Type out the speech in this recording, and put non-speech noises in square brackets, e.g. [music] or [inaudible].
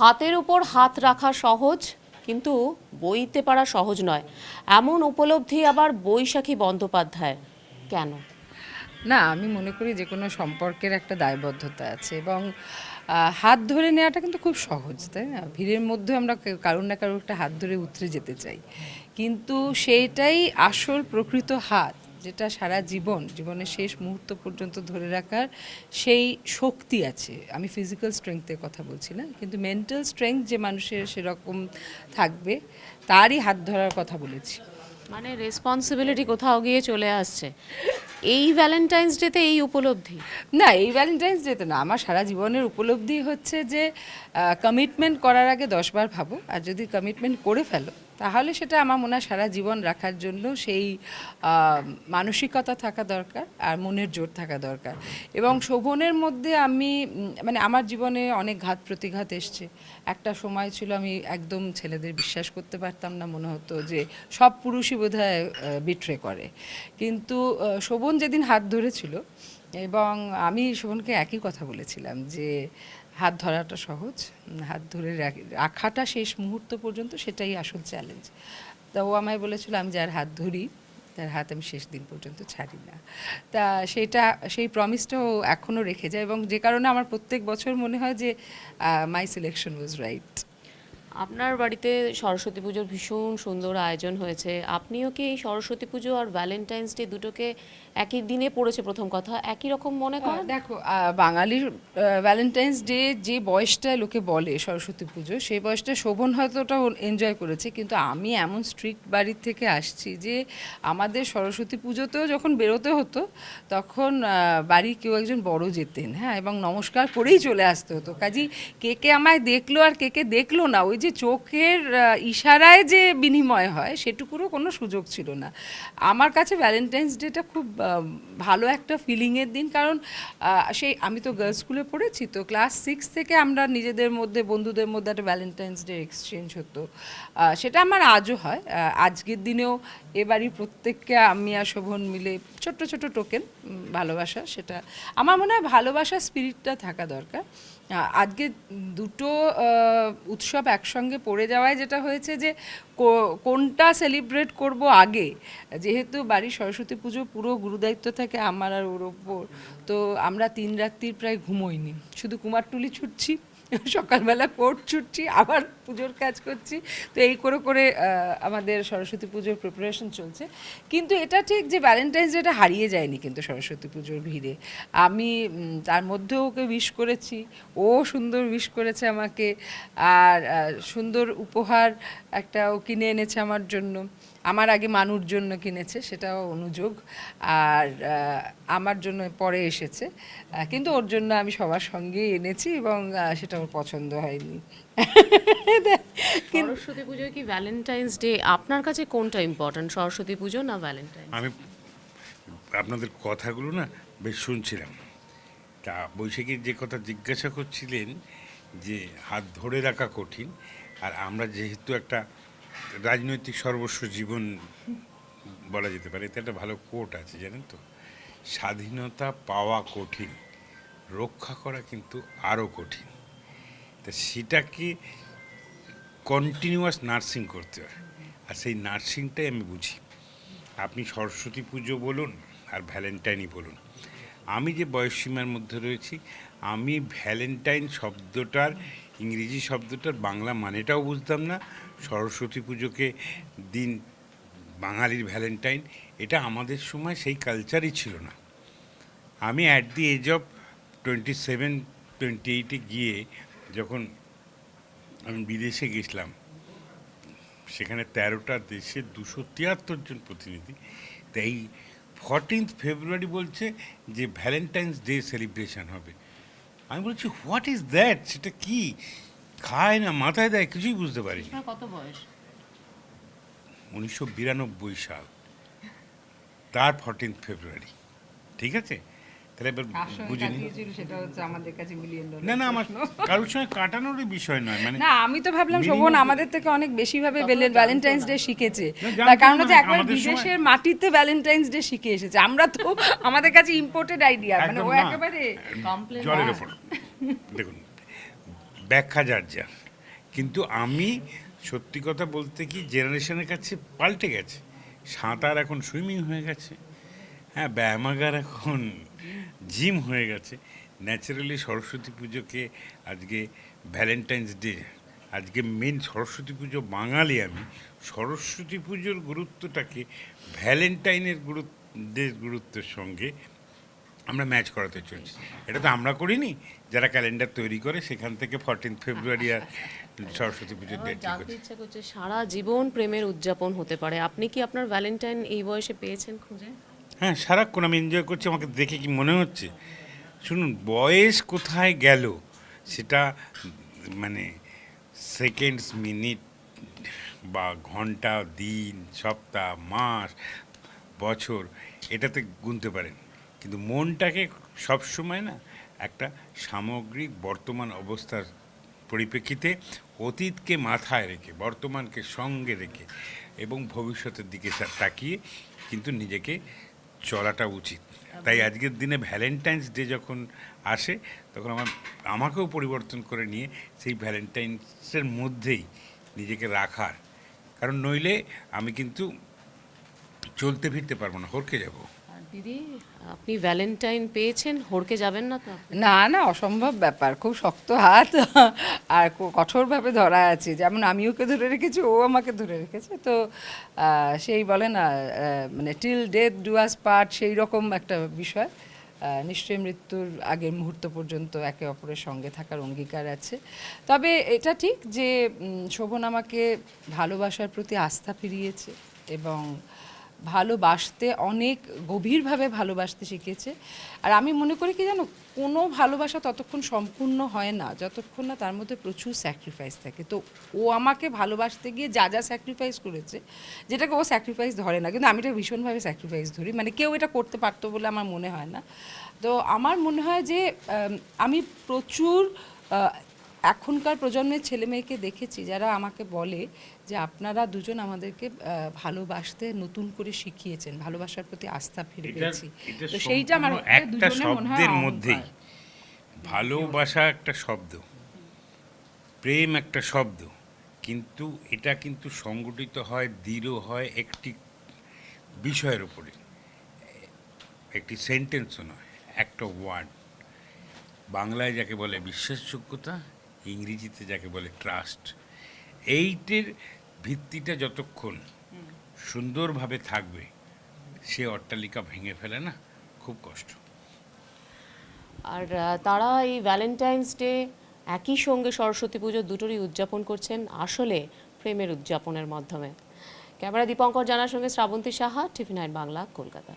হাতের উপর হাত রাখা সহজ, কিন্তু বইতে পারা সহজ নয়। এমন উপলব্ধি আবার বৈশাখী বন্দ্যোপাধ্যায় কেন? না, আমি মনে করি যে কোনো সম্পর্কের একটা দায়বদ্ধতা আছে এবং হাত ধরে নেওয়াটা কিন্তু খুব সহজ, তাই না? ভিড়ের মধ্যে আমরা কারোর না কারোর একটা হাত ধরে উতরে যেতে চাই। কিন্তু সেইটাই আসল প্রকৃত হাত। যেটা সারা জীবন জীবনের শেষ মুহূর্ত পর্যন্ত ধরে রাখার সেই শক্তি আছে। আমি ফিজিক্যাল স্ট্রেংথের কথা বলছি না কিন্তু মেন্টাল স্ট্রেংথ যে মানুষের সেরকম থাকবে তারই হাত ধরার কথা বলেছি। মানে রেসপন্সিবিলিটি কোথাও গিয়ে চলে আসছে। এই ভ্যালেন্টাইন্স ডেতে এই উপলব্ধি? না এই ভ্যালেন্টাইন্স ডেতে না আমার সারা জীবনের উপলব্ধি হচ্ছে যে কমিটমেন্ট করার আগে দশবার ভাবো আর যদি কমিটমেন্ট করে ফেলো তাহলে সেটা আমার মনে হয় সারা জীবন রাখার জন্য সেই মানসিকতা থাকা দরকার আর মনের জোর থাকা দরকার। এবং শোভনের মধ্যে আমি মানে আমার জীবনে অনেক ঘাত প্রতিঘাত এসছে। একটা সময় ছিল আমি একদম ছেলেদের বিশ্বাস করতে পারতাম না, মনে হতো যে সব পুরুষই বোধহয় বিট্রে করে। কিন্তু শোভন যেদিন হাত ধরেছিল এবং আমি শোভনকে একই কথা বলেছিলাম যে হাত ধরাটা সহজ, হাত ধরে রাখ- রাখাটা শেষ মুহূর্ত পর্যন্ত সেটাই আসল চ্যালেঞ্জ তা ও আমায় বলেছিল, আমি যার হাত ধরি, তার হাত আমি শেষ দিন পর্যন্ত ছাড়ি না। তা সেটা, সেই প্রমিসটাও এখনও রেখে যায় এবং যে কারণে আমার প্রত্যেক বছর মনে হয় যে মাই সিলেকশন ওয়াজ রাইট আপনার বাড়িতে সরস্বতী পুজোর ভীষণ সুন্দর আয়োজন হয়েছে। আপনিও কি এই সরস্বতী পুজো আর ভ্যালেন্টাইন্স ডে দুটোকে একই দিনে পড়েছে প্রথম কথা? একই রকম মনে করেন? দেখো বাঙালির ভ্যালেন্টাইন্স ডে যে বয়সটা লোকে বলে সরস্বতী পুজো সেই বয়সটা শোভন হয়তো ওটা এনজয় করেছে। কিন্তু আমি এমন স্ট্রিক্ট বাড়ির থেকে আসছি যে আমাদের সরস্বতী পুজোতেও যখন বেরোতে হতো তখন আহ, বাড়ি কেউ একজন বড় যেতেন হ্যাঁ? এবং নমস্কার করেই চলে আসতে হতো। কাজী কে কে আমায় দেখল আর কে কে দেখল না ওই যে চোখের ইশারায় যে বিনিময় হয় সেটুকুরও কোনো সুযোগ ছিল না। আমার কাছে ভ্যালেন্টাইন্স ডেটা খুব ভালো একটা ফিলিংয়ের দিন। কারণ সেই, আমি তো গার্লস স্কুলে পড়েছি, তো ক্লাস সিক্স থেকে আমরা নিজেদের মধ্যে, বন্ধুদের মধ্যে একটা ভ্যালেন্টাইন্স ডে এক্সচেঞ্জ হতো। সেটা আমার আজও হয়। আজকের দিনেও এবারই প্রত্যেককে আমি আর শোভন মিলে ছোট্ট ছোট টোকেন ভালোবাসা, সেটা, আমার মনে হয় ভালোবাসার স্পিরিটটা থাকা দরকার। আজকে দুটো উৎসব একসঙ্গে পড়ে যাওয়ায় যেটা হয়েছে যে কোনটা সেলিব্রেট করব আগে? যেহেতু বাড়ির সরস্বতী পুজো পুরো গুরুদায়িত্ব থাকে আমার আর ওর ওপর, তো আমরা তিন রাত্রির প্রায় ঘুমোইনি। শুধু কুমারটুলি ছুটছি, সকালবেলা কোর্ট ছুটছি, আবার পুজোর কাজ করছি। তো এই করে করে আমাদের সরস্বতী পুজোর প্রিপারেশন চলছে। কিন্তু এটা ঠিক যে ভ্যালেন্টাইন্স ডেটা হারিয়ে যায়নি কিন্তু সরস্বতী পুজোর ভিড়ে। আমি তার মধ্যেও ওকে উইশ করেছি। ও সুন্দর উইশ করেছে আমাকে। আর সুন্দর উপহার একটা ও কিনে এনেছে আমার জন্য। আমার আগে মানুর জন্য কিনেছে, সেটাও অনুযোগ। আর আমার জন্য পরে এসেছে। কিন্তু ওর জন্য আমি সবার সঙ্গেই এনেছি এবং সেটা ওর পছন্দ হয়নি। [laughs] সরস্বতী পুজোয় কি ভ্যালেন্টাইন্স ডে আপনার কাছে কোনটা ইম্পর্ট্যান্ট সরস্বতী পুজো না ভ্যালেন্টাইন আমি আপনাদের কথাগুলো না বেশ শুনছিলাম। তা বৈশাখীর যে কথা জিজ্ঞাসা করছিলেন যে হাত ধরে রাখা কঠিন আর আমরা যেহেতু একটা রাজনৈতিক সর্বস্ব জীবন বলা যেতে পারে এতে একটা ভালো কোট আছে জানেন তো? স্বাধীনতা পাওয়া কঠিন রক্ষা করা কিন্তু আরও কঠিন। তা সেটাকে কন্টিনিউয়াস নার্সিং করতে হয়। আর সেই নার্সিংটাই আমি বুঝি। আপনি সরস্বতী পুজো বলুন আর ভ্যালেন্টাইনই বলুন। আমি যে বয়সসীমার মধ্যে রয়েছি, আমি ভ্যালেন্টাইন শব্দটার, ইংরেজি শব্দটার বাংলা মানেটাও বুঝতাম না। সরস্বতী পুজোকে দিন বাঙালির ভ্যালেন্টাইন এটা আমাদের সময় সেই কালচারই ছিল না। আমি at the age of twenty seven twenty এইটে গিয়ে যখন আমি বিদেশে গেছিলাম। সেখানে তেরোটা দেশের দুশো তিয়াত্তর জন প্রতিনিধি। তাই ফর্টিন্থ ফেব্রুয়ারি বলছে যে ভ্যালেন্টাইন্স ডে সেলিব্রেশন হবে। আমি বলছি হোয়াট ইজ দ্যাট সেটা কি? খায় না মাথায় দেয় কিছুই বুঝতে পারি কত বয়স? উনিশশো বিরানব্বই সাল। তার ফর্টিন্থ ফেব্রুয়ারি ঠিক আছে? তাহলে এবার কার সঙ্গে বুঝে নিন কাটিয়েছিল সেটা হচ্ছে আমাদের কাছে মিলিয়ন ডলার না না আমার কারোর সঙ্গে কাটানোরই বিষয় নয় মানে না আমি তো ভাবলাম শোভন আমাদের থেকে অনেক বেশি ভাবে ভ্যালেন্টাইন্স ডে শিখেছে। তার কারণ না, হচ্ছে একবার বিদেশের মাটিতে ভ্যালেন্টাইন্স ডে শিখে এসেছে। আমরা তো আমাদের কাছে ইম্পোর্টেড আইডিয়া মানে ও একেবারে কমপ্লেন জলের ওপর। দেখুন ব্যাখ্যা যার যা কিন্তু আমি সত্যি কথা বলতে কি জেনারেশনের কাছে পাল্টে গেছে। সাঁতার এখন সুইমিং হয়ে গেছে। হ্যাঁ ব্যায়ামাগার এখন জিম হয়ে গেছে। ন্যাচারালি সরস্বতী পুজোকে আজকে ভ্যালেন্টাইন্স ডে আজকে মেন সরস্বতী পুজো বাঙালি আমি। সরস্বতী পুজোর গুরুত্বটাকে ভ্যালেন্টাইনের গুরুত্ব গুরুত্বের সঙ্গে আমরা ম্যাচ করাতে চলছি। এটা তো আমরা করিনি যারা ক্যালেন্ডার তৈরি করে সেখান থেকে ফোরটিন ফেব্রুয়ারি আর সরস্বতী পুজোর ডেট জানতে ইচ্ছা করছে সারা জীবন প্রেমের উদযাপন হতে পারে। আপনি কি আপনার ভ্যালেন্টাইন এই বয়সে পেয়েছেন খুঁজে? হ্যাঁ সারাক্ষণ আমি এনজয় করছি, আমাকে দেখে কি মনে হচ্ছে? শুনুন, বয়স কোথায় গেল? সেটা মানে সেকেন্ডস মিনিট বা ঘণ্টা, দিন, সপ্তাহ, মাস, বছর, এটাতে গুনতে পারেন। কিন্তু মনটাকে সবসময় না, একটা সামগ্রিক বর্তমান অবস্থার পরিপ্রেক্ষিতে অতীতকে মাথায় রেখে, বর্তমানকে সঙ্গে রেখে এবং ভবিষ্যতের দিকে তাকিয়ে কিন্তু নিজেকে চলাটা উচিত। তাই আজকের দিনে ভ্যালেন্টাইন্স ডে যখন আসে তখন আমার আমাকেও পরিবর্তন করে নিয়ে সেই ভ্যালেন্টাইন্সের মধ্যেই নিজেকে রাখার। কারণ নইলে আমি কিন্তু চলতে ফিরতে পারব না হরকে যাব। দিদি, আপনি ভ্যালেন্টাইন পেয়েছেন হড়কে যাবেন না তো না না, অসম্ভব ব্যাপার, খুব শক্ত হাত, আর কঠোরভাবে ধরা আছে, যেমন আমি ওকে ধরে রেখেছি, ও আমাকে ধরে রেখেছে, তো সেই বলে না মানে till death do us part সেই রকম একটা বিষয় নিশ্চয়ই মৃত্যুর আগের মুহূর্ত পর্যন্ত একে অপরের সঙ্গে থাকার অঙ্গীকার আছে, তবে এটা ঠিক যে শোভন আমাকে ভালোবাসার প্রতি আস্থা ফিরিয়েছে, এবং ভালোবাসতে, অনেক গভীরভাবে ভালোবাসতে শিখেছে। আর আমি মনে করি কি জানো, কোনো ভালোবাসা ততক্ষণ সম্পূর্ণ হয় না, যতক্ষণ না তার মধ্যে প্রচুর স্যাক্রিফাইস থাকে। তো ও আমাকে ভালোবাসতে গিয়ে যা যা স্যাক্রিফাইস করেছে, যেটাকে ও স্যাক্রিফাইস ধরে না, কিন্তু আমি এটা ভীষণভাবে স্যাক্রিফাইস ধরি। মানে কেউ এটা করতে পারতো বলে আমার মনে হয় না। তো আমার মনে হয় যে, আমি প্রচুর এখনকার প্রজন্মের ছেলে মেয়েকে দেখেছি যারা আমাকে বলে যে আপনারা দুজন আমাদেরকে ভালোবাসতে নতুন করে শিখিয়েছেন ভালোবাসার প্রতি আস্থা ফিরে পেয়েছি। তো সেইটা আমার একটা শব্দের। মধ্যেই। ভালোবাসা একটা শব্দ প্রেম একটা শব্দ কিন্তু এটা কিন্তু সংগঠিত হয় দৃঢ় হয় একটি বিষয়ের উপরে। একটি সেন্টেন্সও নয় একটা ওয়ার্ড বাংলায় যাকে বলে বিশ্বাসযোগ্যতা ইংরেজিতে যাকে বলে ট্রাস্ট এইটের ভিত্তিটা যতক্ষণ সুন্দরভাবে থাকবে সে অট্টালিকা ভেঙে ফেলে না খুব কষ্ট। আর তারা এই ভ্যালেন্টাইন্স ডে একই সঙ্গে সরস্বতী পুজো দুটোরই উদযাপন করছেন আসলে প্রেমের উদযাপনের মাধ্যমে। ক্যামেরা দীপঙ্কর জানার সঙ্গে শ্রাবন্তী সাহা টিভি নাইন বাংলা কলকাতা।